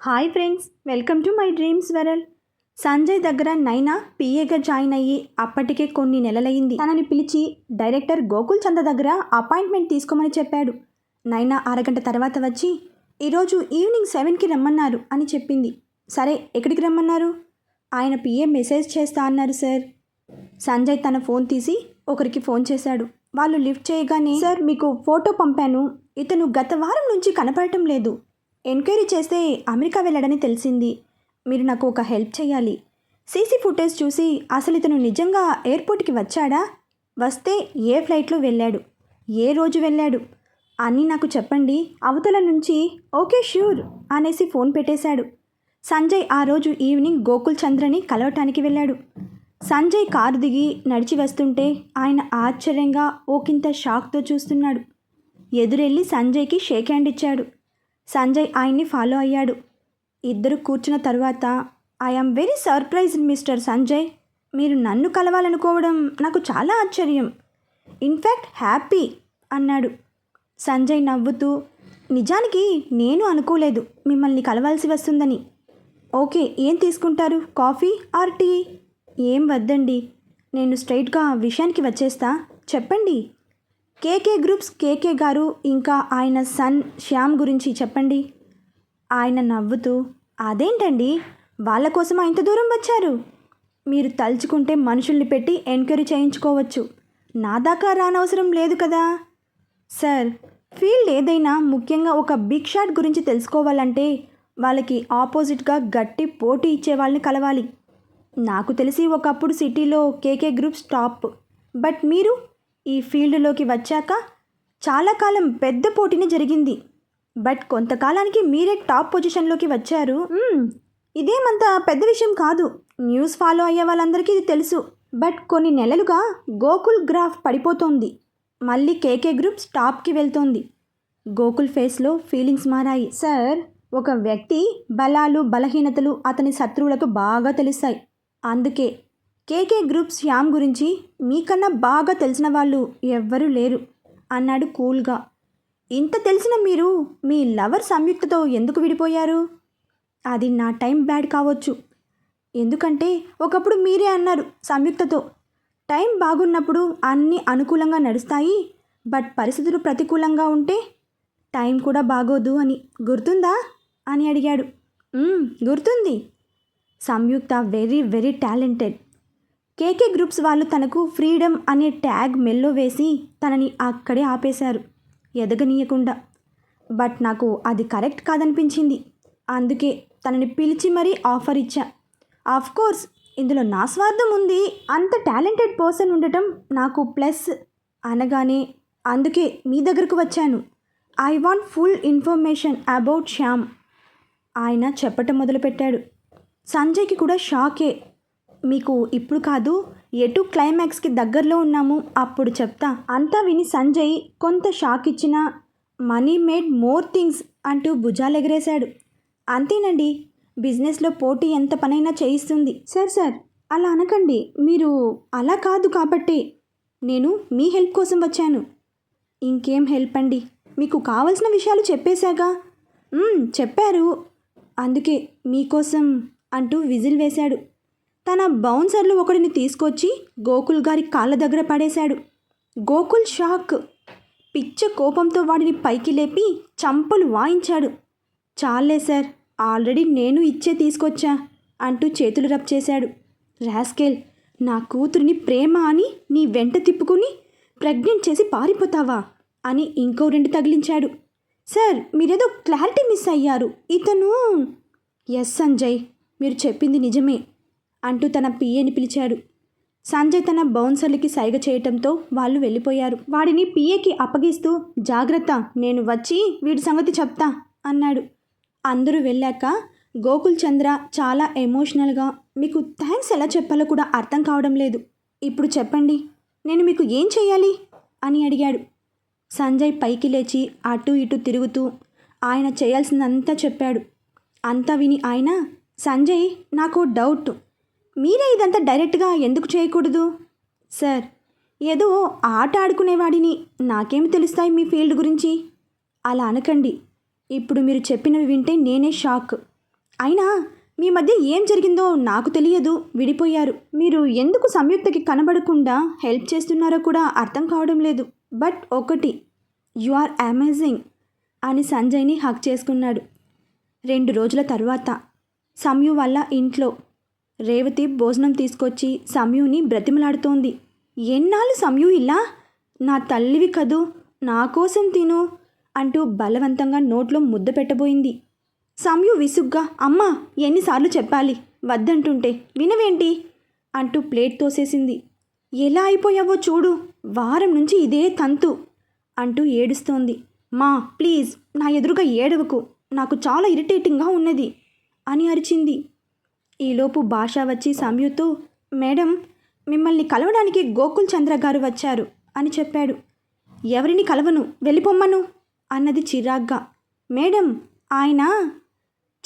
Hi friends welcome to my dreams viral Sanjay దగ్గర Naina పిఏగా join అయ్యి అప్పటికే కొన్ని నెలలైంది తనని పిలిచి డైరెక్టర్ గోకుల్ చంద దగ్గర అపాయింట్మెంట్ తీసుకోమని చెప్పాడు. నైనా అరగంట తర్వాత వచ్చి ఈరోజు ఈవినింగ్ సెవెన్కి రమ్మన్నారు అని చెప్పింది. సరే ఎక్కడికి రమ్మన్నారు? ఆయన పిఏ మెసేజ్ చేస్తా అన్నారు సార్. సంజయ్ తన ఫోన్ తీసి ఒకరికి ఫోన్ చేశాడు. వాళ్ళు లిఫ్ట్ చేయగానే సార్ మీకు ఫోటో పంపాను. ఇతను గత వారం నుంచి కనపడటం లేదు. ఎంక్వైరీ చేస్తే అమెరికా వెళ్ళడని తెలిసింది. మీరు నాకు ఒక హెల్ప్ చేయాలి. సీసీ ఫుటేజ్ చూసి అసలు ఇతను నిజంగా ఎయిర్పోర్ట్కి వచ్చాడా? వస్తే ఏ ఫ్లైట్లో వెళ్ళాడు? ఏ రోజు వెళ్ళాడు? అని నాకు చెప్పండి. అవతల నుంచి ఓకే ష్యూర్ అనేసి ఫోన్ పెట్టేశాడు. సంజయ్ ఆ రోజు ఈవినింగ్ గోకుల్ చంద్రని కలవటానికి వెళ్ళాడు. సంజయ్ కారు దిగి నడిచి వస్తుంటే ఆయన ఆశ్చర్యంగా ఓకింత షాక్తో చూస్తున్నాడు. ఎదురెళ్ళి సంజయ్కి షేక్ హ్యాండ్ ఇచ్చాడు. సంజయ్ ఆయన్ని ఫాలో అయ్యాడు. ఇద్దరు కూర్చున్న తర్వాత I am very surprised mister Sanjay. మీరు నన్ను కలవాలనుకోవడం నాకు చాలా ఆశ్చర్యం. ఇన్ఫ్యాక్ట్ హ్యాపీ అన్నాడు. సంజయ్ నవ్వుతూ నిజానికి నేను అనుకోలేదు మిమ్మల్ని కలవాల్సి వస్తుందని. ఓకే ఏం తీసుకుంటారు? Coffee or tea? ఏం వద్దండి. నేను స్ట్రైట్గా విషయానికి వచ్చేస్తా. చెప్పండి. కేకే గ్రూప్స్ కేకే గారు ఇంకా ఆయన సన్ శ్యామ్ గురించి చెప్పండి. ఆయన నవ్వుతూ అదేంటండి? వాళ్ళ కోసం ఇంత దూరం వచ్చారు? మీరు తలుచుకుంటే మనుషుల్ని పెట్టి ఎంక్వైరీ చేయించుకోవచ్చు. నా దాకా రానవసరం లేదు కదా? సార్ ఫీల్డ్ ఏదైనా ముఖ్యంగా ఒక బిగ్ షాట్ గురించి తెలుసుకోవాలంటే వాళ్ళకి ఆపోజిట్గా గట్టి పోటీ ఇచ్చే వాళ్ళని కలవాలి. నాకు తెలిసి ఒకప్పుడు సిటీలో కేకే గ్రూప్స్ టాప్. బట్ మీరు ఈ ఫీల్డ్లోకి వచ్చాక చాలా కాలం పెద్ద పోటీనే జరిగింది. బట్ కొంతకాలానికి మీరే టాప్ పొజిషన్లోకి వచ్చారు. ఇదేమంత పెద్ద విషయం కాదు. న్యూస్ ఫాలో అయ్యే వాళ్ళందరికీ ఇది తెలుసు. బట్ కొన్ని నెలలుగా గోకుల్ గ్రాఫ్ పడిపోతోంది. మళ్ళీ కేకే గ్రూప్స్ టాప్కి వెళ్తోంది. గోకుల్ ఫేస్లో ఫీలింగ్స్ మారాయి. సార్ ఒక వ్యక్తి బలాలు బలహీనతలు అతని శత్రువులకు బాగా తెలుస్తాయి. అందుకే కేకే గ్రూప్ శ్యామ్ గురించి మీకన్నా బాగా తెలిసిన వాళ్ళు ఎవ్వరూ లేరు అన్నాడు కూల్గా. ఇంత తెలిసిన మీరు మీ లవర్ సంయుక్తతో ఎందుకు విడిపోయారు? అది నా టైం బ్యాడ్ కావచ్చు. ఎందుకంటే ఒకప్పుడు మీరే అన్నారు సంయుక్తతో. టైం బాగున్నప్పుడు అన్నీ అనుకూలంగా నడుస్తాయి బట్ పరిస్థితులు ప్రతికూలంగా ఉంటే టైం కూడా బాగోదు అని. గుర్తుందా? అని అడిగాడు. గుర్తుంది. Samyuktha very very talented. KK groups వాళ్ళు తనకు ఫ్రీడమ్ అనే ట్యాగ్ మెల్లో వేసి తనని అక్కడే ఆపేశారు. ఎదగనీయకుండా. బట్ నాకు అది కరెక్ట్ కాదనిపించింది. అందుకే తనని పిలిచి మరీ ఆఫర్ ఇచ్చా. ఆఫ్ కోర్స్ ఇందులో నా స్వార్థం ఉంది. అంత టాలెంటెడ్ పర్సన్ ఉండటం నాకు ప్లస్ అనగానే అందుకే మీ దగ్గరకు వచ్చాను. I want full information about Shyam. ఆయన చెప్పటం మొదలుపెట్టాడు. సంజయ్కి కూడా షాకే. మీకు ఇప్పుడు కాదు ఎటు క్లైమాక్స్కి దగ్గరలో ఉన్నాము అప్పుడు చెప్తా. అంతా విని సంజయ్ కొంత షాక్ ఇచ్చిన మనీ మేడ్ మోర్ థింగ్స్ అంటూ భుజాలెగరేశాడు అంతేనండి బిజినెస్లో పోటీ ఎంత పనైనా చేయిస్తుంది. సార్ సార్ అలా అనకండి మీరు అలా కాదు కాబట్టి. నేను మీ హెల్ప్ కోసం వచ్చాను. ఇంకేం హెల్ప్ అండి? మీకు కావలసిన విషయాలు చెప్పేశాగా? చెప్పారు. అందుకే మీకోసం అంటూ విజిల్ వేశాడు. తన బౌన్సర్లు ఒకడిని తీసుకొచ్చి గోకుల్ గారి కాళ్ళ దగ్గర పడేశాడు. గోకుల్ షాక్. పిచ్చ కోపంతో వాడిని పైకి లేపి చంపలు వాయించాడు. చాలే సార్ ఆల్రెడీ నేను ఇచ్చే తీసుకొచ్చా అంటూ చేతులు రబ్ చేశాడు. రాస్కేల్ నా కూతురిని ప్రేమ అని నీ వెంట తిప్పుకుని ప్రెగ్నెంట్ చేసి పారిపోతావా అని ఇంకో రెండు తగిలించాడు. సార్ మీరేదో క్లారిటీ మిస్ అయ్యారు. ఇతను ఎస్ సంజయ్ మీరు చెప్పింది నిజమే. అంటూ తన పిఏని పిలిచాడు. సంజయ్ తన బౌన్సర్లకి సైగ చేయటంతో వాళ్ళు వెళ్ళిపోయారు. వాడిని పిఏకి అప్పగిస్తూ జాగ్రత్త నేను వచ్చి వీడి సంగతి చెప్తా అన్నాడు. అందరూ వెళ్ళాక గోకుల్ చంద్ర చాలా ఎమోషనల్గా మీకు థ్యాంక్స్ ఎలా చెప్పాలో కూడా అర్థం కావడం లేదు. ఇప్పుడు చెప్పండి నేను మీకు ఏం చేయాలి అని అడిగాడు. సంజయ్ పైకి లేచి అటు ఇటు తిరుగుతూ ఆయన చేయాల్సిందంతా చెప్పాడు. అంతా విని ఆయన సంజయ్ నాకు డౌట్. మీరే ఇదంతా డైరెక్ట్గా ఎందుకు చేయకూడదు? సార్ ఏదో ఆట ఆడుకునేవాడిని. నాకేమి తెలుస్తాయి మీ ఫీల్డ్ గురించి? అలా అనకండి. ఇప్పుడు మీరు చెప్పినవి వింటే నేనే షాక్. అయినా మీ మధ్య ఏం జరిగిందో నాకు తెలియదు. విడిపోయారు. మీరు ఎందుకు సంయుక్తకి కనబడకుండా హెల్ప్ చేస్తున్నారో కూడా అర్థం కావడం లేదు. బట్ ఒకటి యు ఆర్ అమేజింగ్ అని సంజయ్ని హక్ చేసుకున్నాడు. రెండు రోజుల తర్వాత సంయు వల్ల ఇంట్లో రేవతి భోజనం తీసుకొచ్చి సమయుని బ్రతిమలాడుతోంది. ఎన్నాళ్ళు సమయు ఇలా? నా తల్లివి కదూ నా కోసం తిను అంటూ బలవంతంగా నోట్లో ముద్ద పెట్టబోయింది. సమయు విసుగ్గా అమ్మా ఎన్నిసార్లు చెప్పాలి వద్దంటుంటే వినవేంటి? అంటూ ప్లేట్ తోసేసింది. ఎలా అయిపోయావో చూడు వారం నుంచి ఇదే తంతు అంటూ ఏడుస్తోంది. మా ప్లీజ్ నా ఎదురుగా ఏడవకు నాకు చాలా ఇరిటేటింగ్గా ఉన్నది అని అరిచింది. ఈలోపు భాష వచ్చి సంయుతో మేడం మిమ్మల్ని కలవడానికి గోకుల్ చంద్ర గారు వచ్చారు అని చెప్పాడు. ఎవరిని కలవను? వెళ్ళిపోమ్మను అన్నది చిరాగ్గా. మేడం ఆయన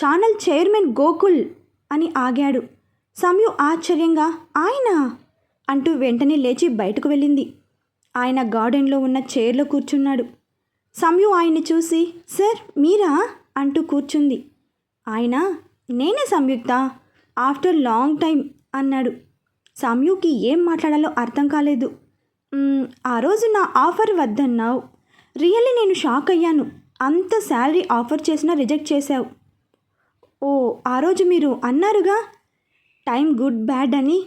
ఛానల్ చైర్మన్ గోకుల్ అని ఆగాడు. సమయు ఆశ్చర్యంగా ఆయన అంటూ వెంటనే లేచి బయటకు వెళ్ళింది. ఆయన గార్డెన్లో ఉన్న చైర్లో కూర్చున్నాడు. సంయు ఆయన్ని చూసి సార్ మీరా అంటూ కూర్చుంది. ఆయన? నేనే సంయుక్త? ఆఫ్టర్ లాంగ్ టైం అన్నాడు. సమయుకి ఏం మాట్లాడాలో అర్థం కాలేదు. ఆ రోజు నా ఆఫర్ వద్దన్నావు. రియల్లీ నేను షాక్ అయ్యాను. అంత శాలరీ ఆఫర్ చేసినా రిజెక్ట్ చేశావు. ఓ ఆ రోజు మీరు అన్నారుగా? టైం గుడ్ బ్యాడ్ అని.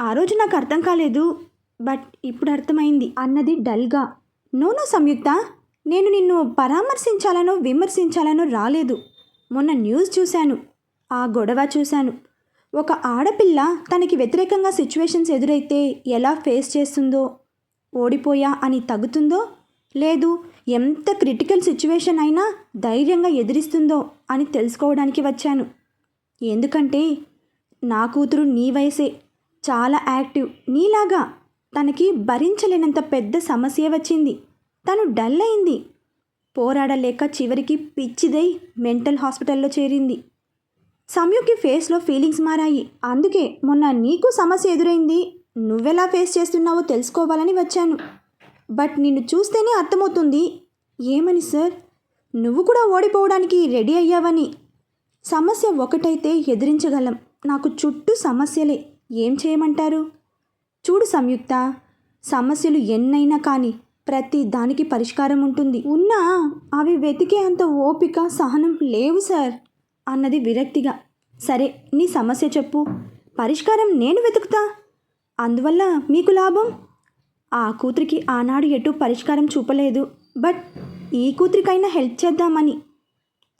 ఆ రోజు నాకు అర్థం కాలేదు. బట్ ఇప్పుడు అర్థమైంది. అన్నది డల్గా. No no Samyuktha. నేను నిన్ను పరామర్శించాలనో విమర్శించాలనో రాలేదు. మొన్న న్యూస్ చూశాను. ఆ గొడవ చూశాను. ఒక ఆడపిల్ల తనకి వ్యతిరేకంగా సిచ్యువేషన్స్ ఎదురైతే ఎలా ఫేస్ చేస్తుందో? ఓడిపోయా అని తగ్గుతుందో? లేదు ఎంత క్రిటికల్ సిచ్యువేషన్ అయినా ధైర్యంగా ఎదిరిస్తుందో అని తెలుసుకోవడానికి వచ్చాను. ఎందుకంటే నా కూతురు నీ వయసే చాలా యాక్టివ్ నీలాగా తనకి భరించలేనంత పెద్ద సమస్య వచ్చింది. తను డల్ అయింది. పోరాడలేక చివరికి పిచ్చిదై మెంటల్ హాస్పిటల్లో చేరింది. సంయుకి ఫేస్లో ఫీలింగ్స్ మారాయి. అందుకే మొన్న నీకు సమస్య ఎదురైంది. నువ్వెలా ఫేస్ చేస్తున్నావో తెలుసుకోవాలని వచ్చాను. బట్ నిన్ను చూస్తేనే అర్థమవుతుంది. ఏమని సార్? నువ్వు కూడా ఓడిపోవడానికి రెడీ అయ్యావని. సమస్య ఒకటైతే ఎదిరించగలం. నాకు చుట్టూ సమస్యలే. ఏం చేయమంటారు? చూడు సంయుక్త సమస్యలు ఎన్నైనా కానీ ప్రతి దానికి పరిష్కారం ఉంటుంది. ఉన్నా అవి వెతికే అంత ఓపిక సహనం లేవు సార్. అన్నది విరక్తిగా. సరే నీ సమస్య చెప్పు. పరిష్కారం నేను వెతుకుతా. అందువల్ల మీకు లాభం? ఆ కూతురికి ఆనాడు ఎటు పరిష్కారం చూపలేదు. బట్ ఈ కూతురికైనా హెల్ప్ చేద్దామని.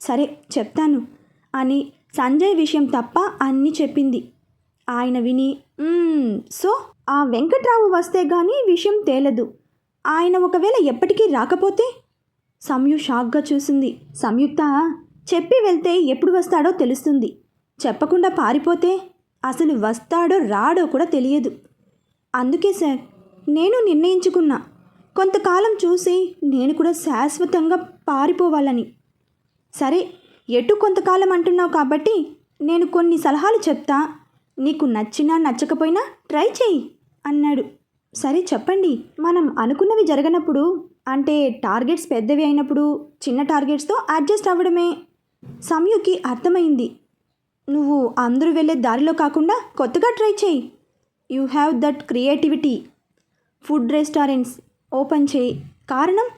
సరే చెప్తాను అని సంజయ్ విషయం తప్ప అన్నీ చెప్పింది. ఆయన విని సో ఆ వెంకట్రావు వస్తే గానీ విషయం తేలదు. ఆయన ఒకవేళ ఎప్పటికీ రాకపోతే? సంయు షాక్గా చూసింది. సంయుక్త చెప్పి వెళ్తే ఎప్పుడు వస్తాడో తెలుస్తుంది. చెప్పకుండా పారిపోతే అసలు వస్తాడో రాడో కూడా తెలియదు. అందుకే సార్ నేను నిర్ణయించుకున్నా. కొంతకాలం చూసి నేను కూడా శాశ్వతంగా పారిపోవాలని. సరే ఎటు కొంతకాలం అంటున్నావు కాబట్టి నేను కొన్ని సలహాలు చెప్తా. నీకు నచ్చినా నచ్చకపోయినా ట్రై చేయి అన్నాడు. సరే చెప్పండి. మనం అనుకున్నవి జరగనప్పుడు అంటే టార్గెట్స్ పెద్దవి అయినప్పుడు చిన్న టార్గెట్స్తో అడ్జస్ట్ అవ్వడమే. సమయుకి అర్థమైంది. నువ్వు అందరూ వెళ్ళే దారిలో కాకుండా కొత్తగా ట్రై చేయి. You have that creativity. Food restaurants open చేయి. కారణం?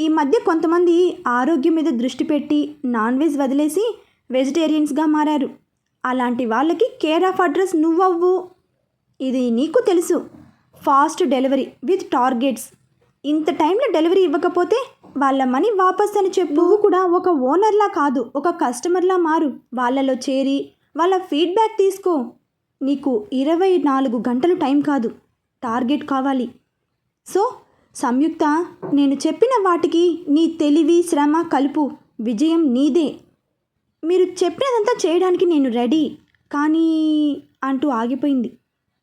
ఈ మధ్య కొంతమంది ఆరోగ్యం మీద దృష్టి పెట్టి నాన్ వెజ్ వదిలేసి వెజిటేరియన్స్గా మారారు. అలాంటి వాళ్ళకి కేర్ ఆఫ్ అడ్రస్ నువ్వవ్వు. ఇది నీకు తెలుసు. Fast delivery with targets. ఇంత టైంలో డెలివరీ ఇవ్వకపోతే వాళ్ళ మనీ వాపస్ అని చెప్పు. నువ్వు కూడా ఒక ఓనర్లా కాదు ఒక కస్టమర్లా మారు. వాళ్ళలో చేరి వాళ్ళ ఫీడ్బ్యాక్ తీసుకో. నీకు ఇరవై నాలుగు గంటలు టైం కాదు టార్గెట్ కావాలి. సో సంయుక్త నేను చెప్పిన వాటికి నీ తెలివి శ్రమ కలుపు. విజయం నీదే. మీరు చెప్పినదంతా చేయడానికి నేను రెడీ. కానీ అంటూ ఆగిపోయింది.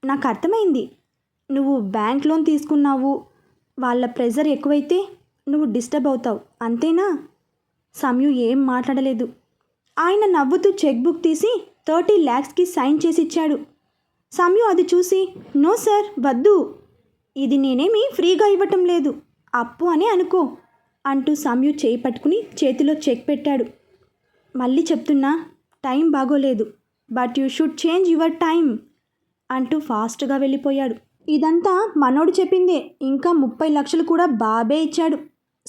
నాకు అర్థమైంది. నువ్వు బ్యాంక్ లోన్ తీసుకున్నావు. వాళ్ళ ప్రెజర్ ఎక్కువైతే నువ్వు డిస్టర్బ్ అవుతావు. అంతేనా? సంయు ఏం మాట్లాడలేదు. ఆయన నవ్వుతూ చెక్ బుక్ తీసి థర్టీ ల్యాక్స్కి సైన్ చేసి ఇచ్చాడు సంయు అది చూసి నో సార్ వద్దు. ఇది నేనేమి ఫ్రీగా ఇవ్వటం లేదు. అప్పు అని అనుకో. అంటూ సంయు చేయి పట్టుకుని చేతిలో చెక్ పెట్టాడు. మళ్ళీ చెప్తున్నా టైం బాగోలేదు. But you should change your time అంటూ ఫాస్ట్గా వెళ్ళిపోయాడు. ఇదంతా మనోడు చెప్పిందే. ఇంకా ముప్పై లక్షలు కూడా బాబే ఇచ్చాడు.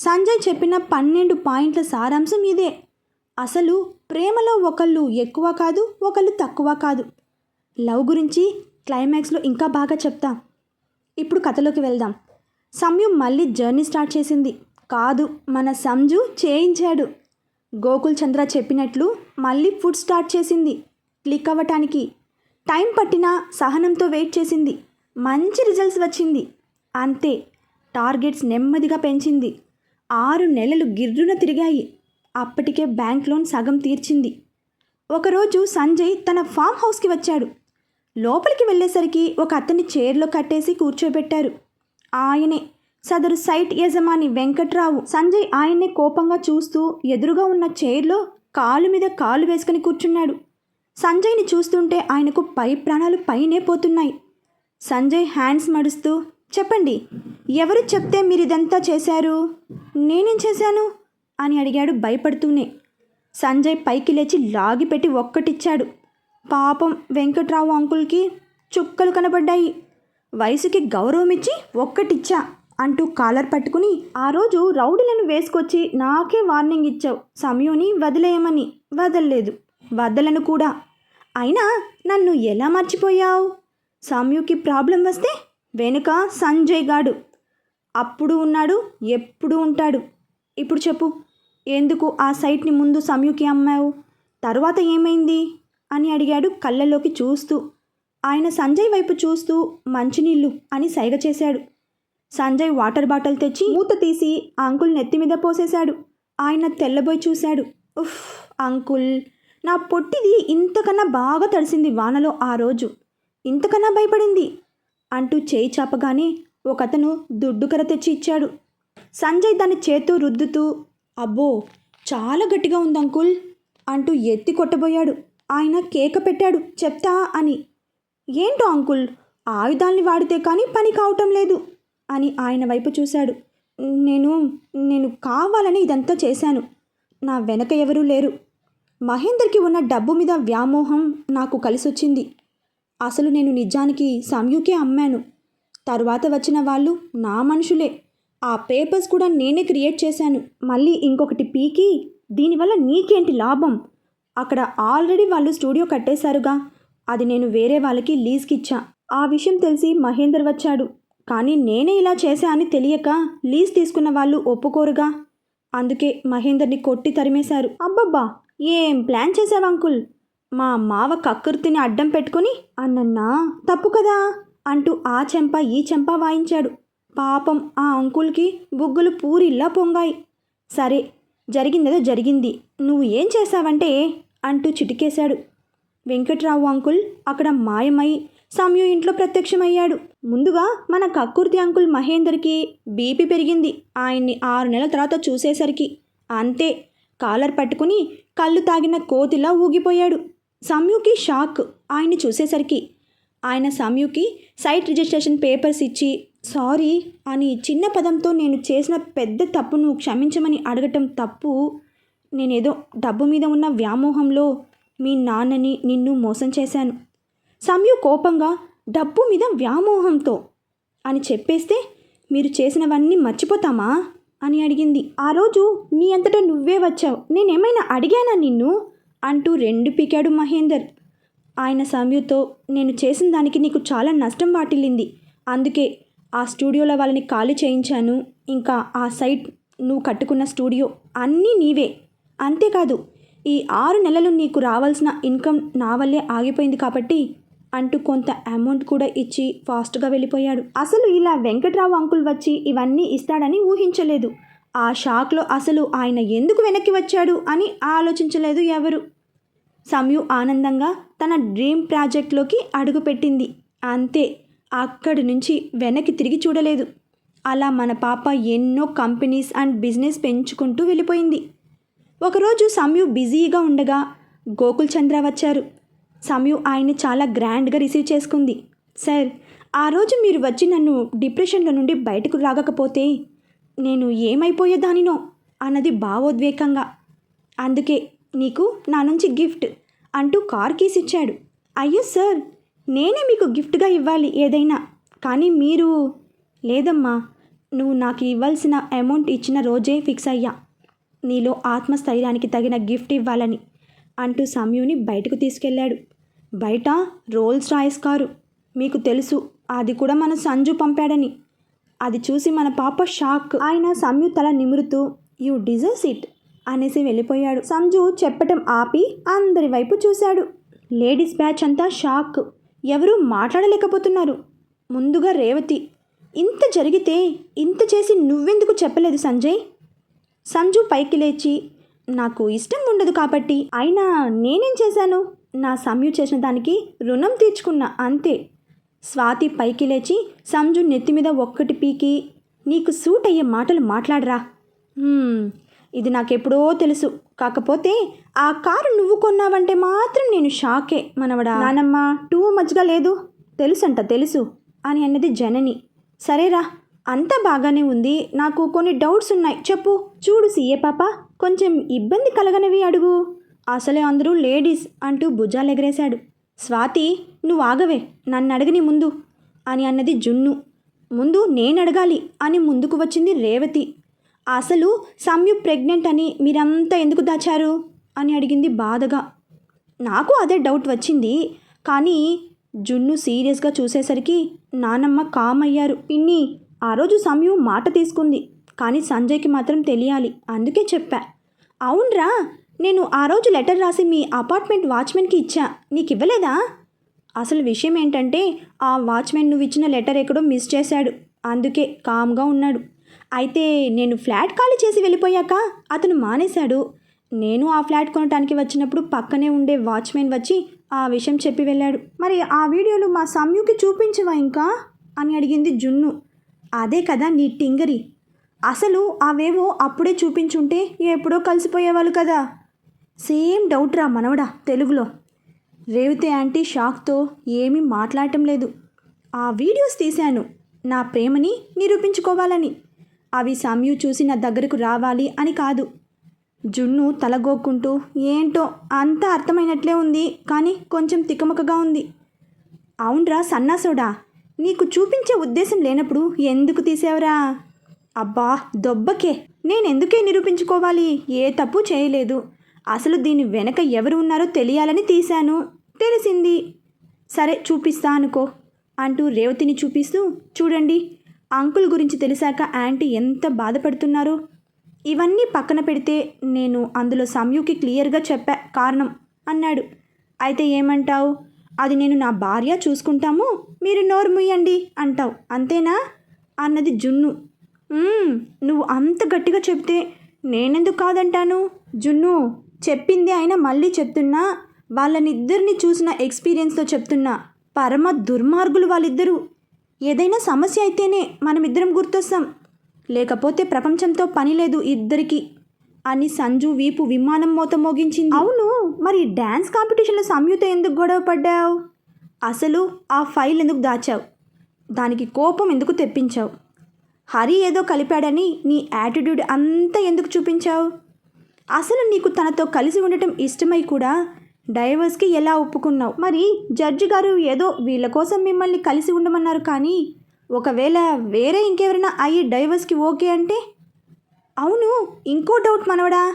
సంజయ్ చెప్పిన పన్నెండు పాయింట్ల సారాంశం ఇదే. అసలు ప్రేమలో ఒకళ్ళు ఎక్కువ కాదు ఒకళ్ళు తక్కువ కాదు. లవ్ గురించి క్లైమాక్స్లో ఇంకా బాగా చెప్తా. ఇప్పుడు కథలోకి వెళ్దాం. సంయు మళ్ళీ జర్నీ స్టార్ట్ చేసింది. కాదు మన సంజు చేయించాడు. గోకుల్ చంద్ర చెప్పినట్లు మళ్ళీ ఫుడ్ స్టార్ట్ చేసింది. క్లిక్ అవ్వటానికి. టైం పట్టినా సహనంతో వెయిట్ చేసింది. మంచి రిజల్ట్స్ వచ్చింది. అంతే. టార్గెట్స్ నెమ్మదిగా పెంచింది. ఆరు నెలలు గిర్రున తిరిగాయి. అప్పటికే బ్యాంక్ లోన్ సగం తీర్చింది. ఒకరోజు సంజయ్ తన ఫామ్ హౌస్కి వచ్చాడు. లోపలికి వెళ్ళేసరికి ఒక అతన్ని చైర్లో కట్టేసి కూర్చోబెట్టారు. ఆయనే సదరు సైట్ యజమాని వెంకట్రావు. సంజయ్ ఆయన్నే కోపంగా చూస్తూ ఎదురుగా ఉన్న చైర్లో కాలు మీద కాలు వేసుకుని కూర్చున్నాడు. సంజయ్ని చూస్తుంటే ఆయనకు పై ప్రాణాలు పైనే పోతున్నాయి. సంజయ్ హ్యాండ్స్ మడుస్తూ చెప్పండి. ఎవరు చెప్తే మీరు ఇదంతా చేశారు? నేనేం చేశాను? అని అడిగాడు భయపడుతూనే. సంజయ్ పైకి లేచి లాగిపెట్టి ఒక్కటిచ్చాడు. పాపం వెంకట్రావు అంకుల్కి చుక్కలు కనబడ్డాయి. వయసుకి గౌరవం ఇచ్చి ఒక్కటిచ్చా అంటూ కాలర్ పట్టుకుని ఆ రోజు రౌడీలను వేసుకొచ్చి నాకే వార్నింగ్ ఇచ్చావు. సమయంని వదిలేయమని. వదలలేదు. వదలను కూడా. అయినా నన్ను ఎలా మర్చిపోయావు? సమయుకి ప్రాబ్లం వస్తే వెనుక సంజయ్ గాడు. అప్పుడు ఉన్నాడు ఎప్పుడు ఉంటాడు? ఇప్పుడు చెప్పు. ఎందుకు ఆ సైట్ని ముందు సమయుకి అమ్మావు? తర్వాత ఏమైంది? అని అడిగాడు కళ్ళలోకి చూస్తూ. ఆయన సంజయ్ వైపు చూస్తూ మంచినీళ్ళు అని సైగ చేశాడు. సంజయ్ వాటర్ బాటిల్ తెచ్చి మూత తీసి అంకుల్ నెత్తి మీద పోసేశాడు. ఆయన తెల్లబోయి చూశాడు. ఉఫ్ అంకుల్ నా పొట్టిది ఇంతకన్నా బాగా తడిసింది వానలో ఆ రోజు. ఇంతకన్నా భయపడింది. అంటూ చేయి చాపగానే ఒకతను దుడ్డుకర తెచ్చి ఇచ్చాడు. సంజయ్ దాని చేతు రుద్దుతూ అబ్బో చాలా గట్టిగా ఉంది అంకుల్ అంటూ ఎత్తి కొట్టబోయాడు. ఆయన కేక పెట్టాడు చెప్తా అని. ఏంటో అంకుల్ ఆయుధాల్ని వాడితే కానీ పని కావటం లేదు అని ఆయన వైపు చూశాడు. నేను నేను కావాలని ఇదంతా చేశాను. నా వెనక ఎవరూ లేరు. మహేందర్కి ఉన్న డబ్బు మీద వ్యామోహం నాకు కలిసొచ్చింది. అసలు నేను నిజానికి సంయుకే అమ్మాను. తరువాత వచ్చిన వాళ్ళు నా మనుషులే. ఆ పేపర్స్ కూడా నేనే క్రియేట్ చేశాను. మళ్ళీ ఇంకొకటి పీకి దీనివల్ల నీకేంటి లాభం? అక్కడ ఆల్రెడీ వాళ్ళు స్టూడియో కట్టేశారుగా. అది నేను వేరే వాళ్ళకి లీజ్కి ఇచ్చా ఆ విషయం తెలిసి మహేందర్ వచ్చాడు. కానీ నేనే ఇలా చేశా అని తెలియక లీజ్ తీసుకున్న వాళ్ళు ఒప్పుకోరుగా. అందుకే మహేందర్ని కొట్టి తరిమేశారు. అబ్బబ్బా! ఏం ప్లాన్ చేశావు అంకుల్? మా మావ కక్కుర్తిని అడ్డం పెట్టుకుని అన్నన్నా తప్పు కదా? అంటూ ఆ చెంప ఈ చెంప వాయించాడు. పాపం ఆ అంకుల్కి బుగ్గులు పూరిల్లా పొంగాయి. సరే జరిగిందేదో జరిగింది. నువ్వు ఏం చేశావంటే? అంటూ చిటికేశాడు. వెంకట్రావు అంకుల్ అక్కడ మాయమై సమయం ఇంట్లో ప్రత్యక్షమయ్యాడు. ముందుగా మన కక్కుర్తి అంకుల్ మహేందర్కి బీపీ పెరిగింది. ఆయన్ని ఆరు నెలల తర్వాత చూసేసరికి. అంతే కాలర్ పట్టుకుని కళ్ళు తాగిన కోతిలా ఊగిపోయాడు. సంయుకి షాక్ ఆయన్ని చూసేసరికి ఆయన సంయుకి సైట్ రిజిస్ట్రేషన్ పేపర్స్ ఇచ్చి సారీ అని చిన్న పదంతో నేను చేసిన పెద్ద తప్పును క్షమించమని అడగటం తప్పు. నేనేదో డబ్బు మీద ఉన్న వ్యామోహంలో మీ నాన్నని నిన్ను మోసం చేశాను. సమ్యు కోపంగా డబ్బు మీద వ్యామోహంతో? అని చెప్పేస్తే మీరు చేసినవన్నీ మర్చిపోతామా? అని అడిగింది. ఆ రోజు నీ అంతటా నువ్వే వచ్చావు. నేనేమైనా అడిగానా నిన్ను? అంటూ రెండు పీకాడు మహేందర్. ఆయన సమయంతో నేను చేసిన దానికి నీకు చాలా నష్టం వాటిల్లింది. అందుకే ఆ స్టూడియోలో వాళ్ళని ఖాళీ చేయించాను. ఇంకా ఆ సైట్ నువ్వు కట్టుకున్న స్టూడియో అన్నీ నీవే. అంతేకాదు ఈ ఆరు నెలలు నీకు రావాల్సిన ఇన్కమ్ నా వల్లే ఆగిపోయింది కాబట్టి అంటూ కొంత అమౌంట్ కూడా ఇచ్చి ఫాస్ట్గా వెళ్ళిపోయాడు. అసలు ఇలా వెంకట్రావు అంకుల్ వచ్చి ఇవన్నీ ఇస్తాడని ఊహించలేదు. ఆ షాక్లో అసలు ఆయన ఎందుకు వెనక్కి వచ్చాడు అని ఆలోచించలేదు ఎవరు? సమయు ఆనందంగా తన డ్రీమ్ ప్రాజెక్ట్లోకి అడుగుపెట్టింది. అంతే అక్కడి నుంచి వెనక్కి తిరిగి చూడలేదు. అలా మన పాప ఎన్నో కంపెనీస్ అండ్ బిజినెస్ పెంచుకుంటూ వెళ్ళిపోయింది. ఒకరోజు సమయు బిజీగా ఉండగా గోకుల్ చంద్ర వచ్చారు. సమయు ఆయన్ని చాలా గ్రాండ్గా రిసీవ్ చేసుకుంది. సార్ ఆ రోజు మీరు వచ్చి నన్ను డిప్రెషన్లో నుండి బయటకు రాగకపోతే నేను ఏమైపోయేదానినో అన్నది భావోద్వేగంగా. అందుకే నీకు నా నుంచి గిఫ్ట్ అంటూ కార్ కీస్ ఇచ్చాడు అయ్యో సార్ నేనే మీకు గిఫ్ట్గా ఇవ్వాలి ఏదైనా. కానీ మీరు లేదమ్మా నువ్వు నాకు ఇవ్వాల్సిన అమౌంట్ ఇచ్చిన రోజే ఫిక్స్ అయ్యా. నీలో ఆత్మస్థైర్యానికి తగిన గిఫ్ట్ ఇవ్వాలని అంటూ సమయుని బయటకు తీసుకెళ్ళాడు. బయట రోల్స్ రాయస్ కారు. మీకు తెలుసు అది కూడా మన సంజు పంపాడని. అది చూసి మన పాప షాక్. ఆయన సంయు తల నిమురుతూ యూ డిజర్స్ ఇట్ అనేసి వెళ్ళిపోయాడు. సంజు చెప్పటం ఆపి అందరి వైపు చూశాడు. లేడీస్ బ్యాచ్ అంతా షాక్. ఎవరూ మాట్లాడలేకపోతున్నారు. ముందుగా రేవతి ఇంత జరిగితే ఇంత చేసి నువ్వెందుకు చెప్పలేదు సంజయ్? సంజు పైకి లేచి నాకు ఇష్టం ఉండదు కాబట్టి అయినా నేనేం చేశాను? నా సంయు చేసిన దానికి రుణం తీర్చుకున్నా అంతే. స్వాతి పైకి లేచి సంజు నెత్తి మీద ఒక్కటి పీకి నీకు సూట్ అయ్యే మాటలు మాట్లాడరా? ఇది నాకెప్పుడో తెలుసు. కాకపోతే ఆ కారు నువ్వు కొన్నావంటే మాత్రం నేను షాకే మనవడా. నానమ్మ టూ మచ్గా లేదు. తెలుసంట తెలుసు అని అన్నది జనని. సరేరా అంతా బాగానే ఉంది. నాకు కొన్ని డౌట్స్ ఉన్నాయి. చెప్పు. చూడు సీఏ పాప కొంచెం ఇబ్బంది కలగనివి అడుగు. అసలే అందరూ లేడీస్ అంటూ భుజాలు ఎగరేశాడు స్వాతి నువ్వు ఆగవే. నన్ను అడగని ముందు అని అన్నది జున్ను. ముందు నేను అడగాలి అని ముందుకు వచ్చింది రేవతి. అసలు సమ్యు ప్రెగ్నెంట్ అని మీరంతా ఎందుకు దాచారు? అని అడిగింది బాధగా. నాకు అదే డౌట్ వచ్చింది. కానీ జున్ను సీరియస్గా చూసేసరికి నానమ్మ కామ్ అయ్యారు పిన్ని ఆ రోజు సమయం మాట తీసుకుంది. కానీ సంజయ్కి మాత్రం తెలియాలి. అందుకే చెప్పా. అవునరా నేను ఆ రోజు లెటర్ రాసి మీ అపార్ట్మెంట్ వాచ్మెన్కి ఇచ్చా. నీకు ఇవ్వలేదా అసలు విషయం ఏంటంటే ఆ వాచ్మెన్ నువ్వు ఇచ్చిన లెటర్ ఎక్కడో మిస్ చేశాడు. అందుకే కామ్గా ఉన్నాడు. అయితే నేను ఫ్లాట్ ఖాళీ చేసి వెళ్ళిపోయాక అతను మానేశాడు. నేను ఆ ఫ్లాట్ కొనడానికి వచ్చినప్పుడు పక్కనే ఉండే వాచ్మెన్ వచ్చి ఆ విషయం చెప్పి వెళ్ళాడు. మరి ఆ వీడియోలు మా సమ్యుకి చూపించవా ఇంకా? అని అడిగింది జున్ను. అదే కదా నీ టింగరి. అసలు అవేవో అప్పుడే చూపించుంటే ఎప్పుడో కలిసిపోయేవాళ్ళు కదా. సేమ్ డౌట్ రా మనవడా తెలుగులో. రేవతి ఆంటీ షాక్తో ఏమీ మాట్లాడటం లేదు. ఆ వీడియోస్ తీశాను. నా ప్రేమని నిరూపించుకోవాలని. అవి సమయు చూసి నా దగ్గరకు రావాలి అని కాదు. జున్ను తలగోక్కుంటూ ఏంటో అంతా అర్థమైనట్లే ఉంది కానీ కొంచెం తికమకగా ఉంది. అవునరా సన్నాసోడా నీకు చూపించే ఉద్దేశం లేనప్పుడు ఎందుకు తీసావురా? అబ్బా దొబ్బకే. నేనెందుకే నిరూపించుకోవాలి? ఏ తప్పు చేయలేదు. అసలు దీని వెనక ఎవరు ఉన్నారో తెలియాలని తీశాను. తెలిసింది. సరే చూపిస్తా అనుకో అంటూ రేవతిని చూపిస్తూ చూడండి అంకుల్ గురించి తెలిసాక యాంటీ ఎంత బాధపడుతున్నారో. ఇవన్నీ పక్కన పెడితే నేను అందులో సంయుకి క్లియర్గా చెప్పా కారణం అన్నాడు. అయితే ఏమంటావు? అది నేను నా భార్య చూసుకుంటాము? మీరు నోరు ముయ్యండి అంటావు అంతేనా? అన్నది జున్ను. నువ్వు అంత గట్టిగా చెప్తే నేనెందుకు కాదంటాను? జున్ను చెప్పింది అయినా మళ్ళీ చెప్తున్నా వాళ్ళనిద్దరిని చూసిన ఎక్స్పీరియన్స్తో చెప్తున్నా పరమ దుర్మార్గులు వాళ్ళిద్దరూ. ఏదైనా సమస్య అయితేనే మనమిద్దరం గుర్తొస్తాం. లేకపోతే ప్రపంచంతో పని లేదు ఇద్దరికి అని సంజు వీపు విమానం మోత మోగించింది. అవును మరి డ్యాన్స్ కాంపిటీషన్లో సంయుత ఎందుకు గొడవ పడ్డావు? అసలు ఆ ఫైల్ ఎందుకు దాచావు? దానికి కోపం ఎందుకు తెప్పించావు? హరి ఏదో కలిపాడని నీ యాటిట్యూడ్ అంతా ఎందుకు చూపించావు? అసలు నీకు తనతో కలిసి ఉండటం ఇష్టమై కూడా డైవర్స్కి ఎలా ఒప్పుకున్నావు? మరి జడ్జి గారు ఏదో వీళ్ళ కోసం మిమ్మల్ని కలిసి ఉండమన్నారు కానీ ఒకవేళ వేరే ఇంకెవరైనా అయ్యి డైవర్స్కి ఓకే అంటే? అవును ఇంకో డౌట్ మనవడా.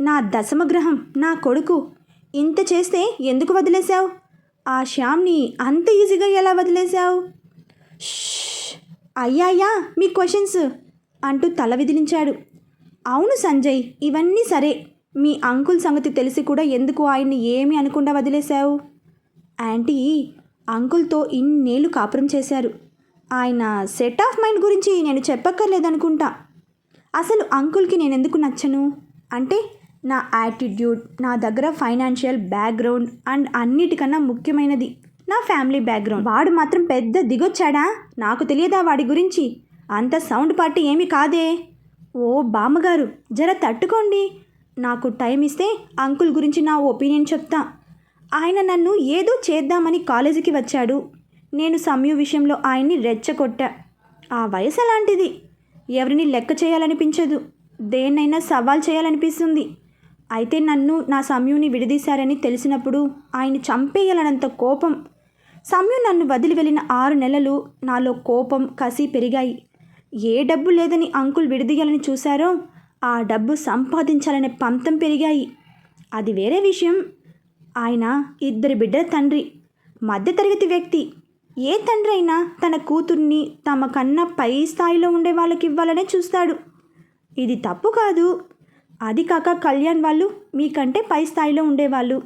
నా దశమగ్రహం నా కొడుకు. ఇంత చేస్తే ఎందుకు వదిలేశావు? ఆ శ్యామ్ని అంత ఈజీగా ఎలా వదిలేశావు? అయ్యాయా మీ క్వశ్చన్స్ అంటూ తల విదిలించాడు. అవును సంజయ్ ఇవన్నీ సరే. మీ అంకుల్ సంగతి తెలిసి కూడా ఎందుకు ఆయన్ని ఏమీ అనకుండా వదిలేశావు? ఆంటీ అంకుల్తో ఇన్నేళ్ళు కాపురం చేశారు. ఆయన సెట్ ఆఫ్ మైండ్ గురించి నేను చెప్పక్కర్లేదనుకుంటా. అసలు అంకుల్కి నేను ఎందుకు నచ్చను? అంటే నా యాటిట్యూడ్ నా దగ్గర ఫైనాన్షియల్ బ్యాక్గ్రౌండ్ అండ్ అన్నిటికన్నా ముఖ్యమైనది నా ఫ్యామిలీ బ్యాక్గ్రౌండ్. వాడు మాత్రం పెద్ద దిగొచ్చాడా? నాకు తెలియదా వాడి గురించి? అంత సౌండ్ పార్టీ ఏమీ కాదే. ఓ బామ్మగారు జర తట్టుకోండి. నాకు టైం ఇస్తే అంకుల్ గురించి నా ఒపీనియన్ చెప్తా. ఆయన నన్ను ఏదో చేద్దామని కాలేజీకి వచ్చాడు. నేను సమయు విషయంలో ఆయన్ని రెచ్చగొట్టా. ఆ వయసు అలాంటిది. ఎవరిని లెక్క చేయాలనిపించదు. దేన్నైనా సవాల్ చేయాలనిపిస్తుంది. అయితే నన్ను నా సమయుని విడదీశారని తెలిసినప్పుడు ఆయన చంపేయాలనంత కోపం. సమయం నన్ను వదిలి వెళ్ళిన ఆరు నెలలు నాలో కోపం కసి పెరిగాయి. ఏ డబ్బు లేదని అంకుల్ విడదీయాలని చూశారో ఆ డబ్బు సంపాదించాలనే పంతం పెరిగాయి. అది వేరే విషయం. ఆయన ఇద్దరు బిడ్డల తండ్రి మధ్యతరగతి వ్యక్తి. ఏ తండ్రి అయినా తన కూతుర్ని తమ కన్నా పై స్థాయిలో ఉండే వాళ్ళకి ఇవ్వాలనే చూస్తాడు. ఇది తప్పు కాదు. అది కాక కళ్యాణ్ వాళ్ళు మీకంటే పై స్థాయిలో ఉండేవాళ్ళు.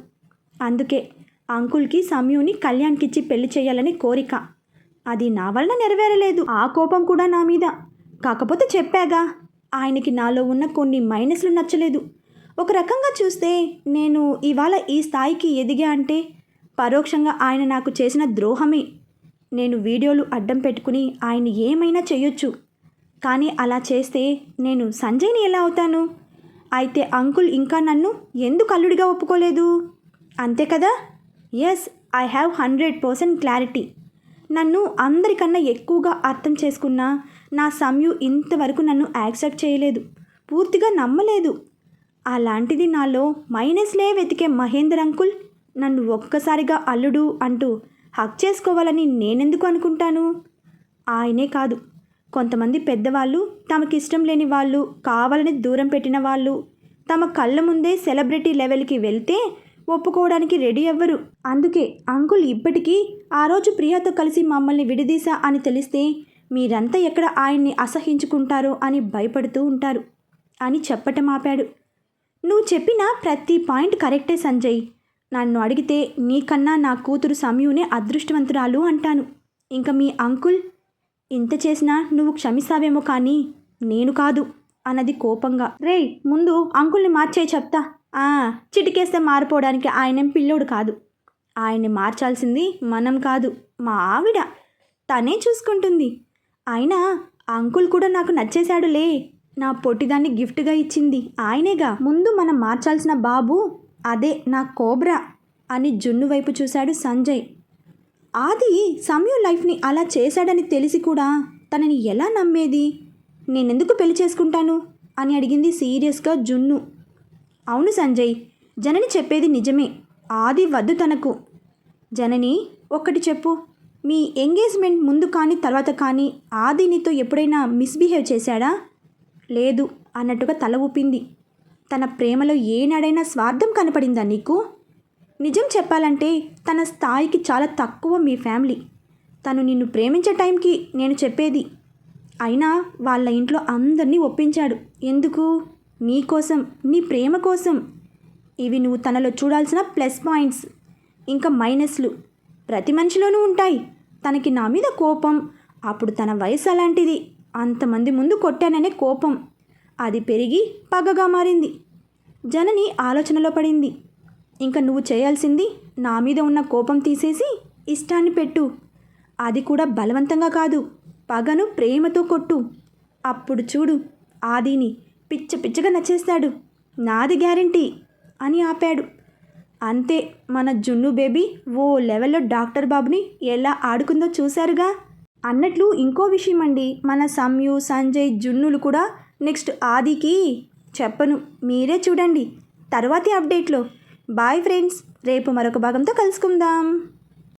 అందుకే అంకుల్కి సమయుని కళ్యాణ్కిచ్చి పెళ్ళి చేయాలని కోరిక. అది నా వలన నెరవేరలేదు. ఆ కోపం కూడా నా మీద. కాకపోతే చెప్పాగా ఆయనకి నాలో ఉన్న కొన్ని మైనస్లు నచ్చలేదు. ఒక రకంగా చూస్తే నేను ఇవాళ ఈ స్థాయికి ఎదిగా అంటే పరోక్షంగా ఆయన నాకు చేసిన ద్రోహమే. నేను వీడియోలు అడ్డం పెట్టుకుని ఆయన ఏమైనా చేయొచ్చు. కానీ అలా చేస్తే నేను సంజయ్ని ఎలా అవుతాను? అయితే అంకుల్ ఇంకా నన్ను ఎందుకు అల్లుడిగా ఒప్పుకోలేదు? అంతే కదా? Yes I have hundred percent clarity నన్ను అందరికన్నా ఎక్కువగా అర్థం చేసుకున్న నా సమయు ఇంతవరకు నన్ను యాక్సెప్ట్ చేయలేదు. పూర్తిగా నమ్మలేదు. అలాంటిది నాలో మైనస్లే వెతికే మహేందర్ అంకుల్ నన్ను ఒక్కసారిగా అల్లుడు అంటూ హక్ చేసుకోవాలని నేనెందుకు అనుకుంటాను? ఆయనే కాదు. కొంతమంది పెద్దవాళ్ళు తమకిష్టం లేని వాళ్ళు కావాలని దూరం పెట్టిన వాళ్ళు తమ కళ్ళ ముందే సెలబ్రిటీ లెవెల్కి వెళ్తే ఒప్పుకోవడానికి రెడీ అవ్వరు అందుకే అంకుల్ ఇప్పటికీ ఆ రోజు ప్రియాతో కలిసి మమ్మల్ని విడదీశా అని తెలిస్తే మీరంతా ఎక్కడ ఆయన్ని అసహించుకుంటారో అని భయపడుతూ ఉంటారు అని చెప్పటం ఆపాడు. నువ్వు చెప్పిన ప్రతి పాయింట్ కరెక్టే సంజయ్. నన్ను అడిగితే నీకన్నా నా కూతురు సమయునే అదృష్టవంతురాలు అంటాను. ఇంకా మీ అంకుల్? ఇంత చేసినా నువ్వు క్షమిస్తావేమో కానీ నేను కాదు అన్నది కోపంగా. రేయ్ ముందు అంకుల్ని మార్చేయి చెప్తా. చిటికేస్తే మారిపోవడానికి ఆయనేం పిల్లోడు కాదు. ఆయన్ని మార్చాల్సింది మనం కాదు మా ఆవిడ. తనే చూసుకుంటుంది. అయినా అంకుల్ కూడా నాకు నచ్చేశాడులే. నా పొట్టిదాన్ని గిఫ్ట్గా ఇచ్చింది ఆయనేగా. ముందు మనం మార్చాల్సిన బాబు అదే నా కోబ్రా అని జున్ను వైపు చూశాడు సంజయ్. ఆది సమయు లైఫ్ని అలా చేశాడని తెలిసి కూడా తనని ఎలా నమ్మేది? నేనెందుకు పెళ్ళి చేసుకుంటాను? అని అడిగింది సీరియస్గా జున్ను. అవును సంజయ్ జనని చెప్పేది నిజమే. ఆది వద్దు తనకు. జనని ఒక్కటి చెప్పు. మీ ఎంగేజ్మెంట్ ముందు కానీ తర్వాత కానీ ఆది నీతో ఎప్పుడైనా మిస్బిహేవ్ చేశాడా? లేదు అన్నట్టుగా తల ఊపింది. తన ప్రేమలో ఏనాడైనా స్వార్థం కనపడిందా నీకు? నిజం చెప్పాలంటే తన స్థాయికి చాలా తక్కువ మీ ఫ్యామిలీ. తను నిన్ను ప్రేమించే టైంకి నేను చెప్పేది. అయినా వాళ్ళ ఇంట్లో అందరినీ ఒప్పించాడు. ఎందుకు? నీ కోసం నీ ప్రేమ కోసం ఇవి నువ్వు తనలో చూడాల్సిన ప్లస్ పాయింట్స్. ఇంకా మైనస్లు ప్రతి మనిషిలోనూ ఉంటాయి. తనకి నా మీద కోపం. అప్పుడు తన వయసు అలాంటిది. అంతమంది ముందు కొట్టాననే కోపం. అది పెరిగి పగగా మారింది. జనని ఆలోచనలో పడింది. ఇంకా నువ్వు చేయాల్సింది నా మీద ఉన్న కోపం తీసేసి ఇష్టాన్ని పెట్టు. అది కూడా బలవంతంగా కాదు. పగను ప్రేమతో కొట్టు. అప్పుడు చూడు ఆదిని పిచ్చ పిచ్చగా నచ్చేస్తాడు. నాది గ్యారంటీ అని ఆపాడు. అంతే మన జున్ను బేబీ ఓ లెవెల్లో డాక్టర్ బాబుని ఎలా ఆడుకుందో చూశారుగా? అన్నట్లు ఇంకో విషయం అండి మన సంయు సంజయ్ జున్నులు కూడా నెక్స్ట్ ఆదికి చెప్పను. మీరే చూడండి. తర్వాతి అప్డేట్లో. బాయ్ ఫ్రెండ్స్ రేపు మరొక భాగంతో కలుసుకుందాం.